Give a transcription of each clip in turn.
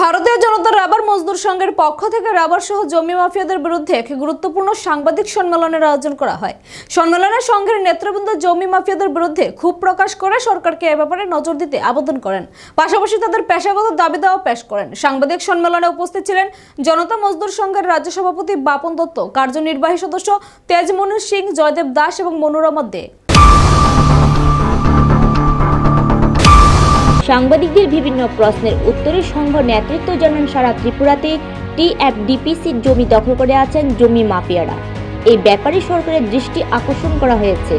ভারতীয় জনতা রাবার মজদুর সংঘের পক্ষ থেকে রাবার সহ জমি মাফিয়াদের বিরুদ্ধে এক গুরুত্বপূর্ণ সাংবাদিক সম্মেলনের আয়োজন করা হয়। সম্মেলনে সংঘের নেতৃবৃন্দ জমি মাফিয়াদের বিরুদ্ধে ক্ষোভ প্রকাশ করে সরকারকে এ ব্যাপারে নজর দিতে আবেদন করেন। পাশাপাশি তাদের পেশাগত দাবি দেওয়া পেশ করেন। সাংবাদিক সম্মেলনে উপস্থিত ছিলেন জনতা মজদুর সংঘের রাজ্য সভাপতি বাপন দত্ত, কার্যনির্বাহী সদস্য তেজমনির সিং, জয়দেব দাস এবং মনোরমা দে। সাংবাদিকদের বিভিন্ন প্রশ্নের উত্তরে সংঘ নেতৃত্ব জানান সারা ত্রিপুরাতে টিএফডিপিসির জমি দখল করে আছেন জমি মাফিয়ারা। এই ব্যাপারে সরকারের দৃষ্টি আকর্ষণ করা হয়েছে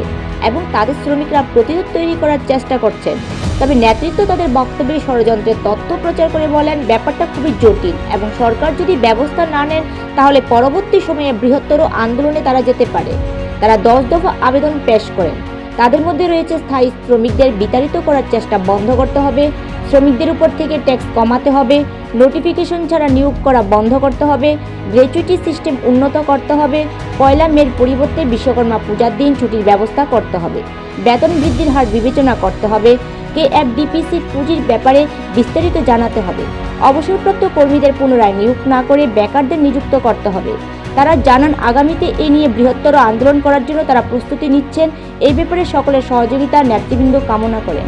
এবং তাদের শ্রমিকরা প্রতিরোধ তৈরি করার চেষ্টা করছেন। তবে নেতৃত্ব তাদের বক্তব্যে ষড়যন্ত্রের তথ্য প্রচার করে বলেন, ব্যাপারটা খুবই জটিল এবং সরকার যদি ব্যবস্থা না নেন, তাহলে পরবর্তী সময়ে বৃহত্তর আন্দোলনে তারা যেতে পারে। তারা দশ দফা আবেদন পেশ করেন। তাদের মধ্যে রয়েছে স্থায়ী শ্রমিকদের বিতাড়িত করার চেষ্টা বন্ধ করতে হবে, শ্রমিকদের উপর থেকে ট্যাক্স কমাতে হবে, নোটিফিকেশন ছাড়া নিয়োগ করা বন্ধ করতে হবে গ্র্যাচুইটি সিস্টেম উন্নত করতে হবে পয়লা মের পরিবর্তে বিশ্বকর্মা পূজার দিন ছুটির ব্যবস্থা করতে হবে, বেতন বৃদ্ধির হার বিবেচনা করতে হবে কে এফডিপিসির পুঁজির ব্যাপারে বিস্তারিত জানাতে হবে, অবসরপ্রাপ্ত কর্মীদের পুনরায় নিয়োগ না করে বেকারদের নিযুক্ত করতে হবে। তারা জানান আগামীতে এ নিয়ে বৃহত্তর আন্দোলন করার জন্য তারা প্রস্তুতি নিচ্ছেন। এই ব্যাপারে সকলের সহযোগিতা নেতৃবৃন্দ কামনা করেন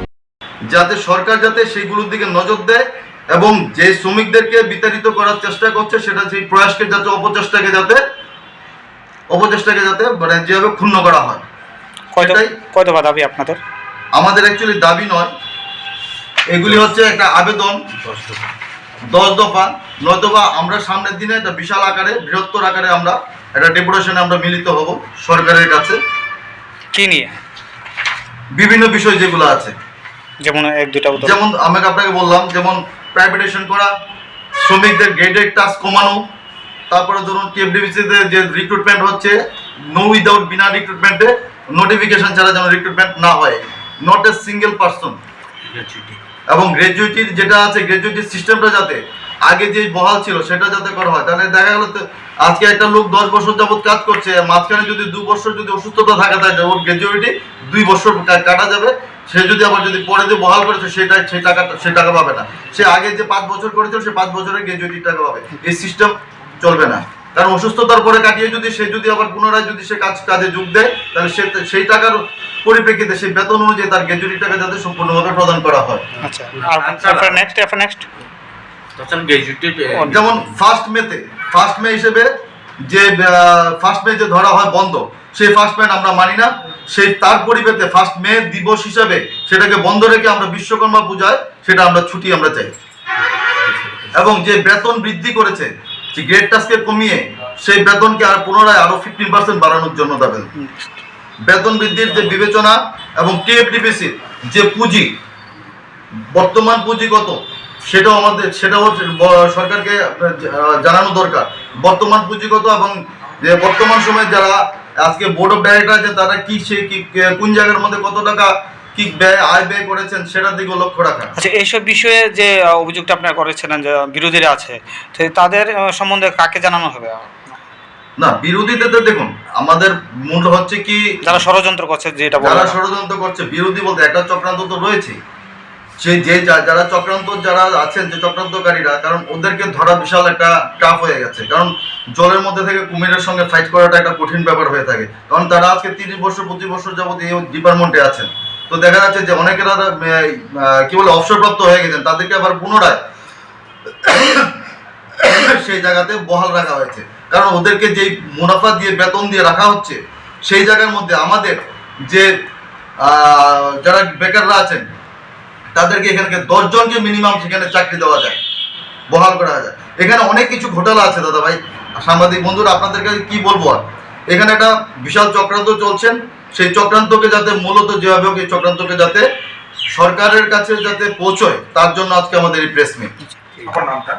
যাতে সরকার যাতে সেইগুলোর দিকে নজর দেয় এবং যে শ্রমিকদেরকে বিতাড়িত করার চেষ্টা করছে সেটা সেই প্রয়াসকে যাতে অপচেষ্টাকে যাতে অপচেষ্টাকে যাতে মানে যেভাবে ক্ষুণ্ণ করা হয়। কয় দফা দাবি আপনাদের? আমাদের অ্যাকচুয়ালি দাবি নয়। এগুলি হচ্ছে একটা আবেদন। দশ দফা নয় দফা আমরা সামনের দিনে একটা বিশাল আকারে বৃহত্তর আকারে আমরা একটা ডেপুটেশনে আমরা মিলিত হব সরকারের কাছে। কি নিয়ে? বিভিন্ন বিষয় যেগুলো আছে। যেমন এক দুটা যেমন আমি আপনাকে বললাম যেমন প্রাইভেটেশন করা শ্রমিকদের গ্রেডেড টাস্ক কমানো তারপরে ধরুন টিএফডিবিসিতে যে রিক্রুটমেন্ট হচ্ছে নো উইদাউট বিনা রিক্রুটমেন্টে নোটিফিকেশন ছাড়া যেন রিক্রুটমেন্ট না হয়। নট এ সিঙ্গেল পার্সন এবং গ্র্যাজুয়েটির যেটা আছে গ্র্যাজুয়েটির সিস্টেমটা যাতে আগে যে বহাল ছিল, সেটা যাতে করা হয়। তাহলে দেখা গেল আজকে একটা লোক দশ বছর যাবত কাজ করছে, মাঝখানে যদি দু বছর যদি অসুস্থতা থাকে, তাহলে ওর গ্র্যাজুয়েটি দুই বছর কাটা যাবে। সে যদি আবার যদি পরে যে বহাল করেছে, সেটা সেই টাকাটা, সে টাকা পাবে না। সে আগে যে পাঁচ বছর করেছিল, সে পাঁচ বছরের গ্র্যাজুয়েটির টাকা পাবে। এই সিস্টেম চলবে না। কারণ অসুস্থতার পরে কাটিয়ে যদি সে যদি আবার পুনরায় যদি সে কাজ, কাজে যোগ দেয়, তাহলে সে, সেই টাকার পরিপ্রেক্ষিতে সেই বেতন অনুযায়ী তার গ্র্যাজুয়েটি টাকা যাতে সম্পূর্ণভাবে প্রদান করা হয়। আচ্ছা আর নেক্সট এরপর নেক্সট যেমন ফার্স্ট মেতে ফার্স্ট মে হিসেবে যে ফার্স্ট মে যে ধরা হয় বন্ধ সেই ফার্স্ট মে আমরা মানি না। সেই তার পরিবর্তে ফার্স্ট মে দিবস হিসাবে সেটাকে বন্ধ রেখে আমরা বিশ্বকর্মা পূজায় সেটা আমরা ছুটি আমরা চাই। এবং যে বেতন বৃদ্ধি করেছে যে গ্রেড টাস্কে কমিয়ে সেই বেতনকে আর পুনরায় আরও ফিফটিন পার্সেন্ট বাড়ানোর জন্য দাবেন বেতন বৃদ্ধির যে বিবেচনা এবং টিএফডিপিসির যে পুঁজি, বর্তমান পুঁজি কত, সেটাও আমাদের, সেটাও সরকারকে জানানো দরকার। বর্তমান পুঁজিগত এবং যে বর্তমান সময়ে যারা আজকে বোর্ড অফ ডাইরেক্টর আছে, তারা কি সে, কি কোন জায়গার মধ্যে কত টাকা, কি ব্যয়, আয় ব্যয় করেছেন, সেটার দিকে লক্ষ্য রাখা আচ্ছা এইসব বিষয়ে যে অভিযোগটা আপনারা করেছিলেন যে, বিরোধীরা আছে তাদের সম্বন্ধে কাকে জানানো হবে? না বিরোধীদের তো দেখুন আমাদের মূল হচ্ছে কি যারা ষড়যন্ত্র করছে যেটা যারা ষড়যন্ত্র করছে বিরোধী বলতে একটা চক্রান্ত তো রয়েছে। সেই যে যারা চক্রান্ত যারা আছেন যে চক্রান্তকারীরা কারণ ওদেরকে ধরা বিশাল একটা টাফ হয়ে গেছে। কারণ জলের মধ্যে থেকে কুমিরের সঙ্গে ফাইট করাটা একটা কঠিন ব্যাপার হয়ে থাকে। কারণ তারা আজকে তিরিশ বছর পঁচিশ বছর যাবত এই ডিপার্টমেন্টে আছেন। তো দেখা যাচ্ছে যে অনেকেরা আহ, কি বলে অবসরপ্রাপ্ত হয়ে গেছেন। তাদেরকে আবার পুনরায় সেই জায়গাতে বহাল রাখা হয়েছে। কারণ ওদেরকে যেই মুনাফা দিয়ে, বেতন দিয়ে রাখা হচ্ছে, সেই জায়গার মধ্যে আমাদের যে যারা বেকাররা আছেন, তাদেরকে এখানে দশজনকে মিনিমাম সেখানে চাকরি দেওয়া যায়, বহাল করা যায়। এখানে অনেক কিছু ঘোটালা আছে, দাদা ভাই। সাংবাদিক বন্ধুরা, আপনাদেরকে কি বলব আর? এখানে একটা বিশাল চক্রান্ত চলছেন। সেই চক্রান্তকে যাতে মূলত যেভাবে হোক, এই চক্রান্তকে যাতে সরকারের কাছে যাতে পৌঁছয়, তার জন্য আজকে আমাদের এই প্রেস মিট আর